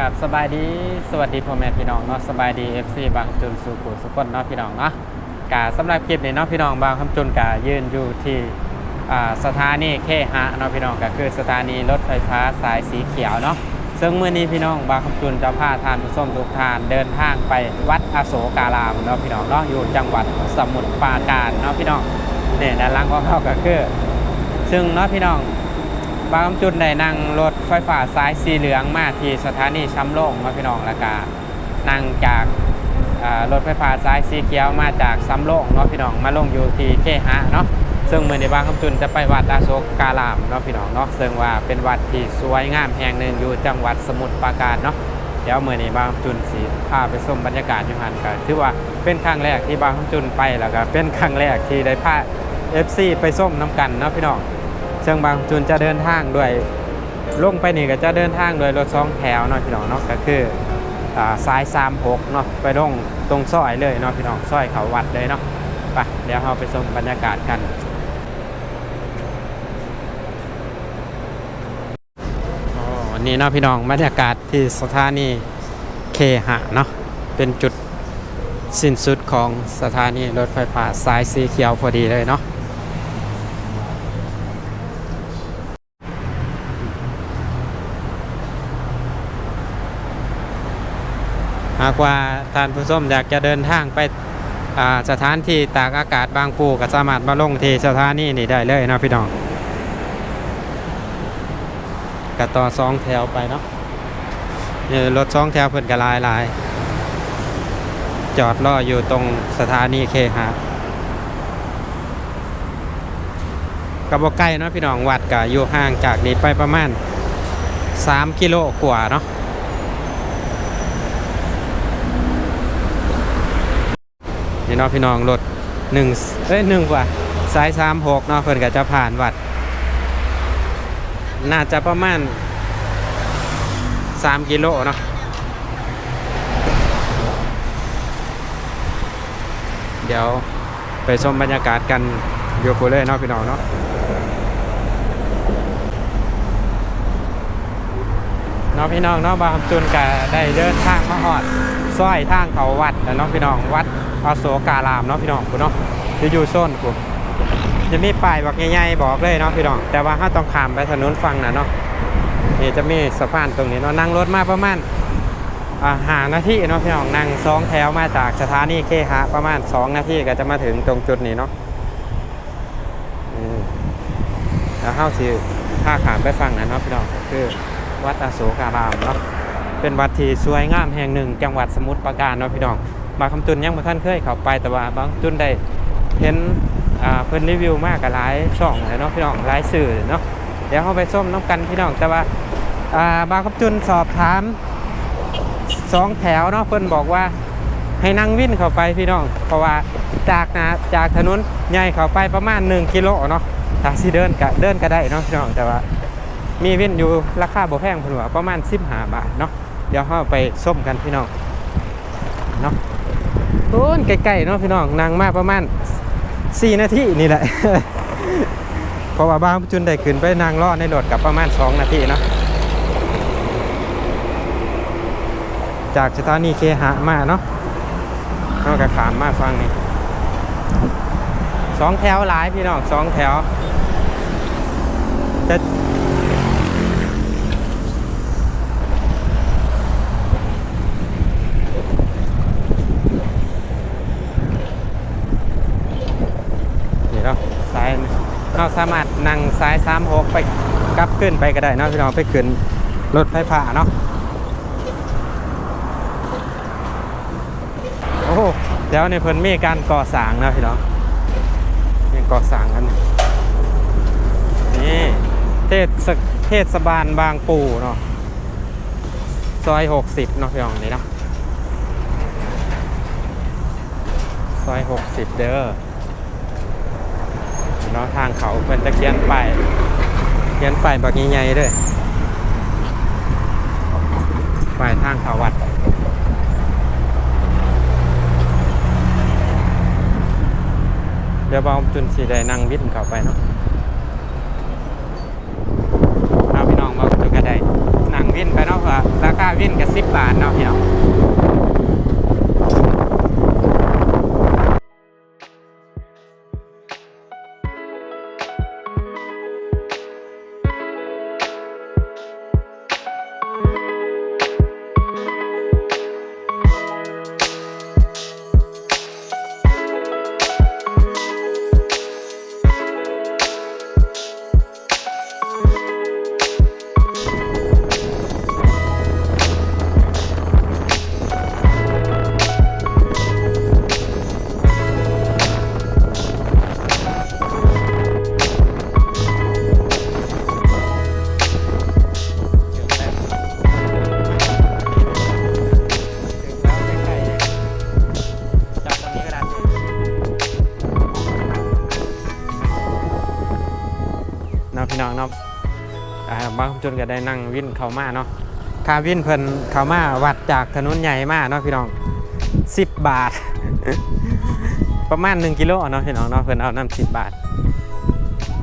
กับสบายดีสวัสดีพ่อแม่พี่น้องเนาะสบายดี FC บางจุนสุขุสุขนเนาะพี่น้องเนาะกาสำหรับคลิปนี้เนาะพี่น้องบางคำจุนกายืนอยู่ที่สถานีเคหะเนาะพี่น้องก็คือสถานีรถไฟฟ้าสายสีเขียวเนาะซึ่งเมื่อนี้พี่น้องบางคำจุนจะพาทานผู้ชมทุกทานเดินทางไปวัดอโศการามเนาะพี่น้องเนาะอยู่จังหวัดสมุทรปราการเนาะพี่น้องเนี่ยด้านล่างของเขาก็คือ ซึ่งเนาะพี่น้อง บางจุดได้นั่งรถไฟฟ้าสายสีเหลืองมาที่สถานีช้ำโล่งมาพี่น้องแล้วก็นั่งจากรถไฟฟ้าสายสีเขียวมาจากซ้ำโล่งเนาะพี่น้องมาลงอยู่ที่เคหะเนาะซึ่งเมื่อในบางคำจุนจะไปวัดอาโศกการามเนาะพี่น้องเนาะซึ่งว่าเป็นวัดที่สวยงามแห่งหนึ่งอยู่จังหวัดสมุทรปราการเนาะเดี๋ยวเมื่อนี้บางคำจุนสีพาไปชมบรรยากาศยู่หันกันถือว่าเป็นครั้งแรกที่บางคำจุนไปแล้วก็เป็นครั้งแรกที่ได้พา FC ไปส้มน้ำกันเนาะพี่น้อง เชิงบางจุนจะเดินทางด้วยลงไปนี่ก็จะเดินทางโดยรถสองแถวเนาะพี่น้องเนาะก็คืออ่าสาย36เนาะไปลงตรงซอยเลยเนาะพี่น้องซอยเขาวัดเลยเนาะไปเดี๋ยวเราไปชมบรรยากาศกันอ๋อวันนี้เนาะพี่น้องบรรยากาศที่สถานีเคหะเนาะเป็นจุดสิ้นสุดของสถานีรถไฟฟ้าสายสีเขียวพอดีเลยเนาะ หากว่าท่านผู้ชมอยากจะเดินทางไปสถานที่ตากอากาศบางปูก็สามารถมาลงที่สถานีนี่ได้เลยนะพี่น้องกะต่อสองแถวไปเนาะนี่รถสองแถวเพิ่นกระลายลายจอดรออยู่ตรงสถานีเคหะกับบใกล้เนาะพี่น้องวัดกับอยู่ห่างจากนี้ไปประมาณ 3 กิโลกว่าเนาะ นี่เนาะพี่น้องรถหนึ่งเอ้ยหนึ่งกว่าสายสามหกเนาะเพิ่นก็จะผ่านวัด น่าจะประมาณสามกิโลเนาะเดี๋ยวไปชมบรรยากาศกันอยู่พูเลยเนาะพี่น้องเนาะเนาะพี่น้องเนาะบางจุนก็ได้เดินทางมาหอดซอยทางเขาวัดแล้วเนาะพี่น้องวัด อโศการามเนาะพี่น้องกูเนาะจะอยู่โซนกูจะมีป้ายบอกใหญ่ๆบอกเลยเนาะพี่น้องแต่ว่าถ้าต้องข้ามไปถนนฝั่งน่ะเนาะนี่จะมีสะพานตรงนี้เนาะนั่งรถมาประมาณอ่าหานาทีเนาะพี่น้องนั่งสองแถวมาจากสถานีเคหะประมาณสองนาทีก็จะมาถึงตรงจุดนี้เนาะแล้วเข้าสิถ้าขามไปฝั่งนั้นเนาะพี่น้องคือวัดอโศการามเนาะเป็นวัดที่สวยงามแห่งหนึ่ง จังหวัดสมุทรปราการเนาะพี่น้อง บางคำจุนยังบ่ท่านเคยเข้าไปแต่ว่าบางจุนได้เห็นเพิ่นรีวิวมากกับหลายช่องเลยเนาะพี่น้องหลายสื่อเนาะเดี๋ยวเข้าไปส้มน้ำกันพี่น้องแต่ว่าบางคำจุนสอบถามสองแถวเนาะเพิ่นบอกว่าให้นั่งวิ่นเข้าไปพี่น้อง เพราะว่าจากนะจากถนนใหญ่เข้าไปประมาณ 1 กิโลเนาะถ้าสิเดินก็เดินก็ได้เนาะพี่น้องแต่ว่ามีวิ่นอยู่ราคาบ่แพงเพิ่นว่าประมาณ15บาทเนาะเดี๋ยวเข้าไปส้มกันพี่น้องเนาะ โอ้นใกล้ๆเนาะพี่น้องนางมาประมาณ4นาทีนี่แหละ เพราะว่าบ้านจุนได้ขึ้นไปนางรอในรถกับประมาณ 2 นาทีเนาะจากสถานีเคหะมาเนาะเราก็ขามมาฟังนี่สองแถวหลายพี่น้องสองแถวจะนี่เนาะสาย เราสามารถนั่งสายสามหกไปกลับขึ้นไปก็ได้นะพี่น้องไปขึ้นรถไฟฟ้าเนาะโอ้โหเดี๋ยวในเพิ่นมีการก่อสร้างนะพี่น้องยังก่อสร้างกันนี่เทศเทศบาลบางปูเนาะซอยหกสิบเนาะพี่น้องนี่เนาะซอยหกสิบเด้อ เนาะทางเขาเพิ่นจะเขียนป้ายเขียนป้ายบักใหญ่ๆด้วยป้ายทางเขาวัดเดี๋ยวบอมจุนสีได้นั่งวินเข้าไปเนาะเอาพี่น้องมาจุนก็ได้นั่งวินไปเนาะราคาวินกับสิบบาทเนาะพี่น้อง พี่น้องเนาะอ่าบางจนก็ได้นั่งวิ่นเข้ามาเนาะค่าวิ่นเพิ่นเข้ามาวัดจากถนนใหญ่มากเนาะพี่น้อง 10 บาท ประมาณ 1 กิโลเนาะพี่น้องเนาะเพิ่นเอาน้ำ10บบาท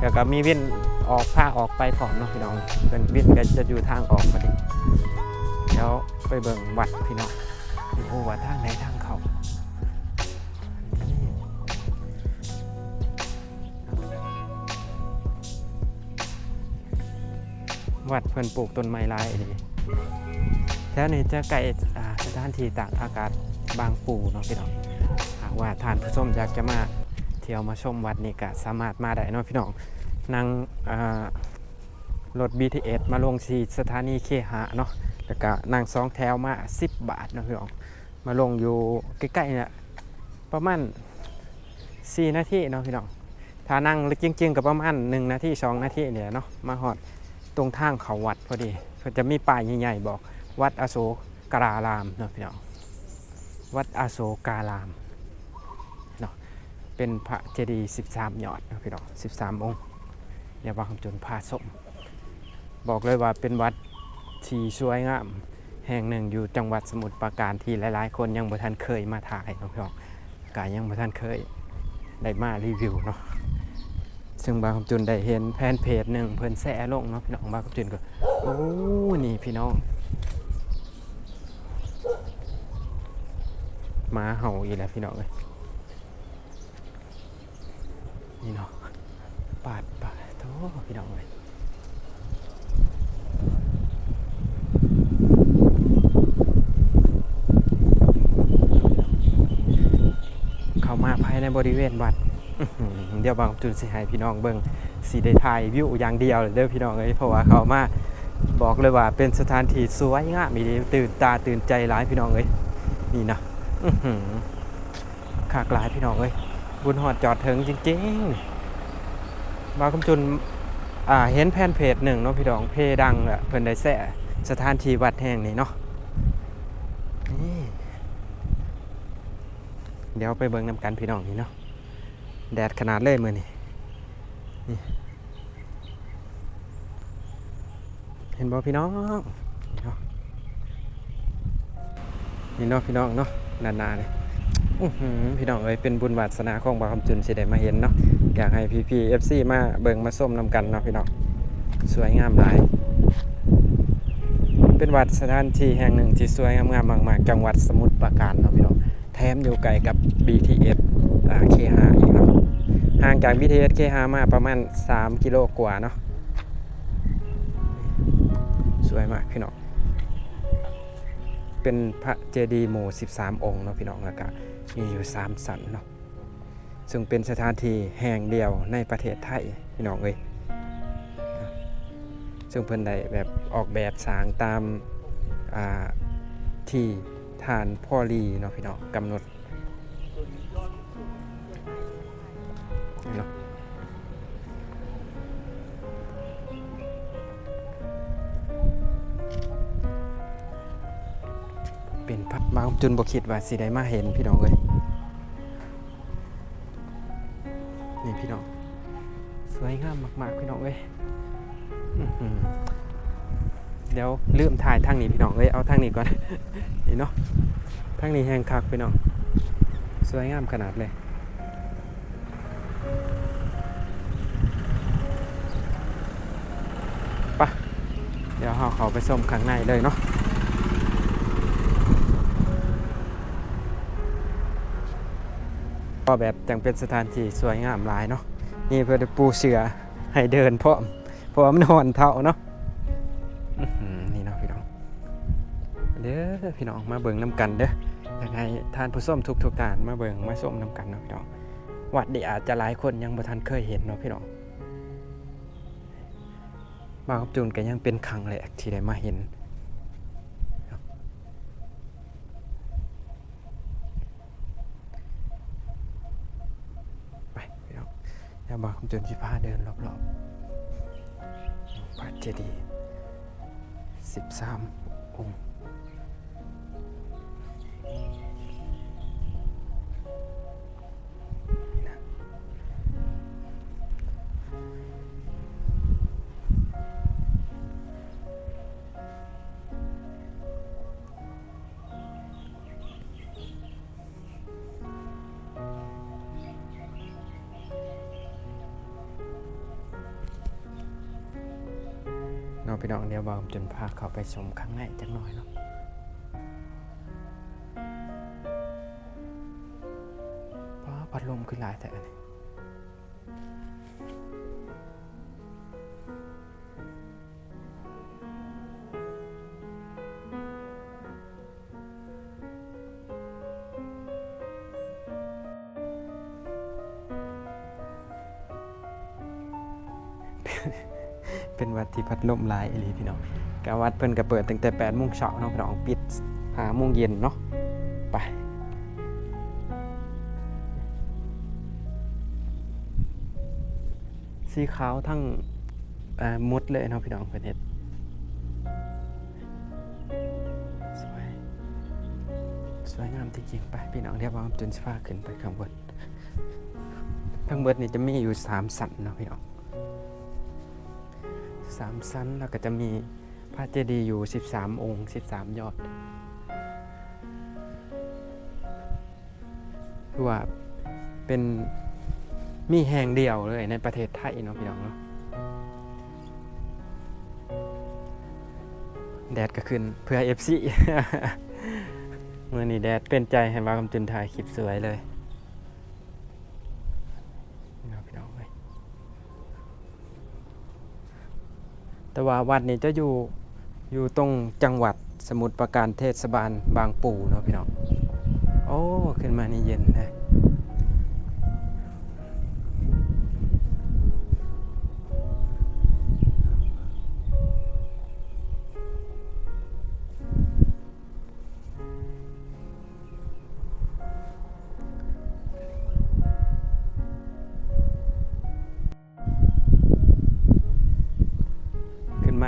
แล้วก็มีวิ่นออกผ้าออกไปถอนเนาะพี่น้องเป็นวิ่นก็จะอยู่ทางออกพอดีเดี๋ยวไปเบิ่งวัดพี่น้องโอ้วัดทางไหนทาง วัดเพิ่อนปลูกต้นไม้ลายดีแถวนี้จะใกล้อ่าสถานที่ตากอากาศบางปูเนาะพี่น้องหากว่าท่านผู้ชมอยากจะมาเที่ยวมาชมวัดนี่ก็สามารถมาได้เนาะพี่น้องนั่งรถ BTS มาลงที่สถานีเคหะเนาะแล้วก็นั่งสองแถวมา 10 บาทเนาะพี่น้องมาลงอยู่ใกล้ๆเนี่ยประมาณ4นาทีเนาะพี่น้องถ้านั่งจริงๆกับประมาณ1นาที2นาทีเนี่ยเนาะมาหอด ตรงทางเขาวัดพอดีเพิ่นจะมีป้ายใหญ่ๆบอก วัดอโศการารามเนาะพี่น้องวัดอโศการามเนาะเป็นพระเจดีย์13 ยอดเนาะพี่น้อง13 องค์เดี๋ยวว่าคำจนพาสม บอกเลยว่าเป็นวัดที่สวยงามแห่งหนึ่งอยู่จังหวัดสมุทรปราการที่หลายๆ คนยังบ่ทันเคยมาถ่ายเนาะพี่น้องกายยังบ่ทันเคยได้มารีวิวเนาะ ซึ่งบางคำจุนได้เห็นแพนเพจหนึ่งเพิ่นแซ่ลงเนาะพี่น้องบางคำจุนก็โอ้นี่พี่น้องมาเห่าอีแล้วพี่น้องเลยนี่เนาะปาดปาดโธ่พี่น้องเลยเข้ามาภายในบริเวณวัด เดี๋ยวบางจุดสิให้พี่น้องเบิ่งสีได้ถ่ายวิวอย่างเดียวเด้อพี่น้องเอ้ยเพราะว่าเขามาบอกเลยว่าเป็นสถานที่สวยงามมีดีตื่นตาตื่นใจหลายพี่น้องเอ้ยนี่นะขากหลายพี่น้องเอ้ยบุญหอดจอดถึงจริงๆบางคำจุนอ่าเห็นแผ่นเพจหนึ่งเนาะพี่ดองเพดังอะเพิ่นได้แซ่สถานที่วัดแห่งนี้เนาะเดี๋ยวไปเบิ่งนำกันพี่น้องนี่เนาะ แดดขนาดเลยมือนี่นี่เห็นบ่พี่น้องนี่เนาะพี่น้องเนาะนานๆเลยพี่น้องเอ้ยเป็นบุญวาสนาของบาวคำจุนสิได้มาเห็นเนาะอยากให้พี่พีเอฟซีมาเบิ่งมาส้มนำกันเนาะพี่น้องสวยงามหลาย เป็นวัดสถานที่แห่งหนึ่งที่สวยงามๆมากๆจังหวัดสมุทรปราการเนาะพี่น้องแถมอยู่ไกลกับ BTS อ่า K5 อีกเนา ห่างจาก BTS K5 มาประมาณ 3 กิโลกว่าเนาะสวยมากพี่น้องเป็นพระเจดีย์หมู่ 13 องค์เนาะพี่น้องแล้วก็มีอยู่ 3 สันเนาะซึ่งเป็นสถานที่แห่งเดียวในประเทศไทยพี่น้องเอ้ยซึ่งเพิ่นได้แบบออกแบบสร้างตามาที่ทานพ่อรีเนาะพี่น้องกำหนด จนบ่คิดว่าสิได้มาเห็นพี่น้องเอ้ยนี่พี่น้อง สวยงามมาก ๆ พี่น้องเอ้ยเดี๋ยวลืมถ่ายทางนี้พี่น้องเอ้ยเอาทางนี้ก่อนนี่เนาะทางนี้แห้งคักพี่น้อง สวยงามขนาดเลยไปะเดี๋ยวเราเขาไปชมข้างในเลยเนาะ ก็แบบจังเป็นสถานที่สวยงามหลายเนาะนี่เพื่อจะปูเสือให้เดินพร้อมเพราะว่มันนอนเท่าเนาะนี่เนาะพี่น้องเด้อพี่น้องมาเบิ่งน้ำกันเด้อยังไงทานผู้ส้มทุกทุกๆทานมาเบิ่งมาส้มน้ำกันเนาะพี่น้องวัดเดีอาจจะหลายคนยังบ่ทันเคยเห็นเนาะพี่น้องมากับจูนก็ยังเป็นครั้งแรกที่ได้มาเห็นไปพี่น้องอ ยาบอกกับจูนชิพาเดินรอบๆพระเจดีย์สิบสามองค์ พี่น้องเดี๋ยวบอมจนพาเขาไปชมข้างในจังหน่อยเนาะเพราะพัดลมขึ้นหลายแต่อันนี้ เป็นวัดที่พัดลมลายอีหลีพี่น้องกาวัดเพิ่นก็เปิดตั้งแต่8โมงเช้าเนาะพี่น้องปิด5โมงเย็นเนาะไปสีขาวทั้งเอ่อหมดเลยเนาะพี่น้องเพื่นเฮ็ดสวยสวยงามจริงๆไปพี่น้องเรียกว่าจนสิฟ้าขึ้นไปข้างบนข้างบนนี่จะมีอยู่สามสันเนาะพี่น้อง สามสันแล้วก็จะมีพระเจดีย์อยู่ 13 องค์ 13 ยอดคือว่าเป็นมีแห่งเดียวเลยในประเทศไทยเนาะพี่น้องเนาะแดดก็ขึ้นเพื่อ FC เมื่อนี้แดดเป็นใจให้ว่ากำจุนถ่ายคลิปสวยเลยพี่น้องเอ้ย แต่ว่าวัดนี้จะอยู่อยู่ตรงจังหวัดสมุทรปราการเทศบาลบางปูเนาะพี่น้อง โอ้ ขึ้นมานี่เย็นนะ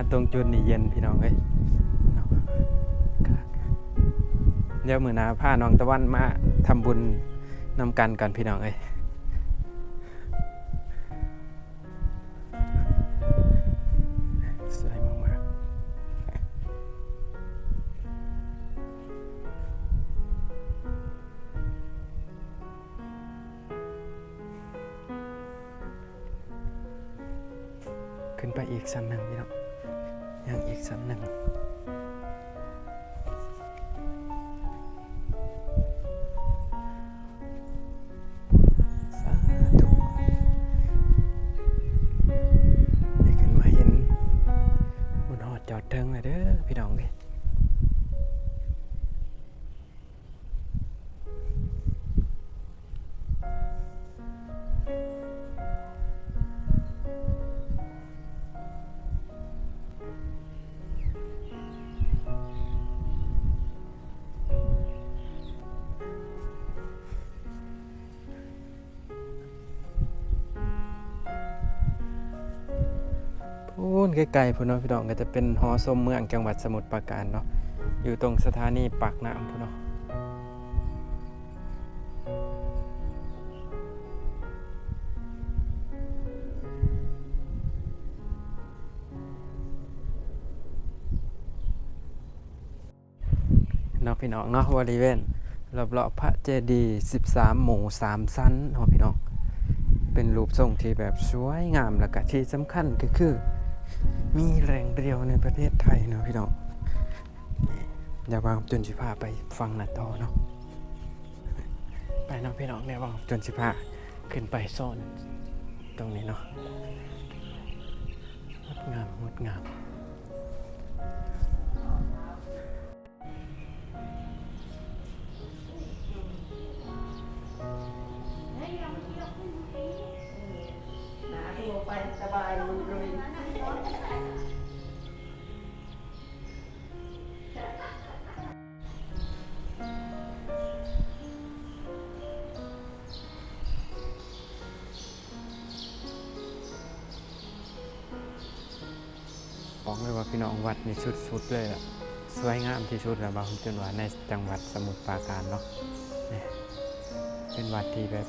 มาตรงจุดนี่เย็นพี่น้องเอ้ยเดี๋ยวมือนาพาน้องตะวันมาทำบุญนำกันกันพี่น้องเอ้ยสวยมากๆขึ้นไปอีกชั้นหนึ่งพี่น้อง ยังอีกชั้นหนึ่ง นไกลๆพุ่นเนาะพี่น้องก็จะเป็นหอสมเมืองจังหวัดสมุทรปราการเนาะอยู่ตรงสถานีปากน้ำพุ่นเนาะนาะพี่น้องเนาะบริเวณรอบๆพระเจดีย์13 หมู่ 3 ชั้นเนาะพี่น้อง เป็นรูปทรงที่แบบสวยงามแล้วก็ที่สำคัญก็คือ มีแหล่งเดียวในประเทศไทยเนาะพี่น้องนี่เดี๋ยวบางจนสิพาไปฟังนาต่อเนาะไปเนาะพี่น้องเดี๋ยวบางจนสิพาขึ้นไปโซนตรงนี้เนาะงดงามงดงามนาตัวไปสบายลุยลุย เลยว่าพี่น้องวัดนี่สุดๆเลยอะสวยงามที่สุดแล้วบางจนว่าในจังหวัดสมุทรปราการเนาะนี่เป็นวัดที่แบบ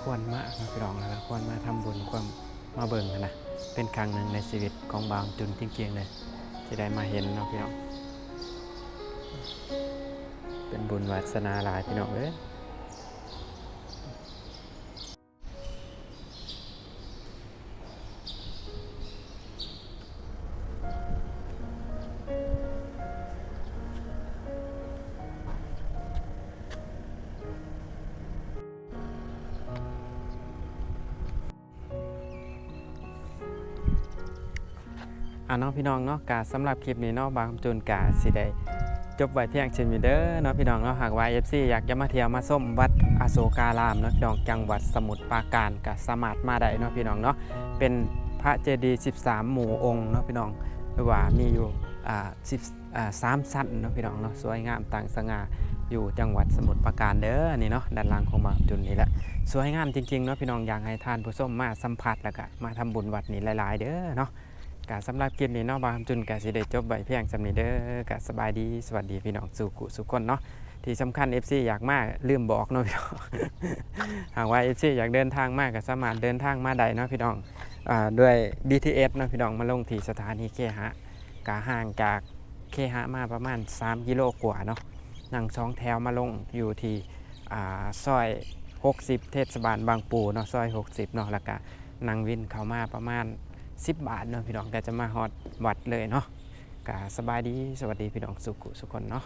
ควรมากนะพี่น้องแล้วก็ควรมาทำบุญควรมาเบิ่งกันนะเป็นครั้งหนึ่งในชีวิตของบางจุนจริงๆเลยที่ได้มาเห็นเนาะพี่น้องเป็นบุญวาสนาหลายพี่น้องเอ้ย อะเนาะพี่น้องเนาะกาสำหรับคลิปนี้เนาะบางจุนกาสิได้จบไว้เพียงเช่นนี้เด้อเนาะพี่น้องเนาะหากว่า FC อยากจะมาเที่ยวมาส้มวัดอโศการามเนาะพี่น้องจังหวัดสมุทรปราการก็สามารถมาได้เนาะพี่น้องเนาะเป็นพระเจดีย์13 หมู่องค์เนาะพี่น้องหรือว่ามีอยู่อ่า10อ่าสามชั้นเนาะพี่น้องเนาะสวยงามต่างสง่าอยู่จังหวัดสมุทรปราการเด้อนี่เนาะด้านล่างของบางจุนนี่แหละสวยงามจริงๆเนาะพี่น้องอยากให้ทานผู้ชมมาสัมผัสแล้วก็มาทำบุญวัดนี้หลาย ๆ เด้อเนาะ กาสำหรับคลิปนี้เนาะบางคำจุนกาสิได้จบใบเพียงสำนีเด้อกาสบายดีสวัสดีพี่น้องสู่กุสุคนเนาะที่สำคัญ FC อยากมากลืมบอกเนาะพี่น้องหากว่า FC อยากเดินทางมากก็สามารถเดินทางมาได้เนาะพี่น้องอ่าด้วย BTS เนาะพี่น้องมาลงที่สถานีเคหะกาห่างจากเคหะมาประมาณ 3 กิโลกว่าเนาะนั่งสองแถวมาลงอยู่ที่อ่าซอย 60 เทศบาลบางปูเนาะซอย 60เนาะแล้วก็นั่งวินเข้ามาประมาณ 10 บาทเนาะพี่น้องก็จะมาฮอดวัดเลยเนาะกะสบายดีสวัสดีพี่น้องสุขุสุขคนเนาะ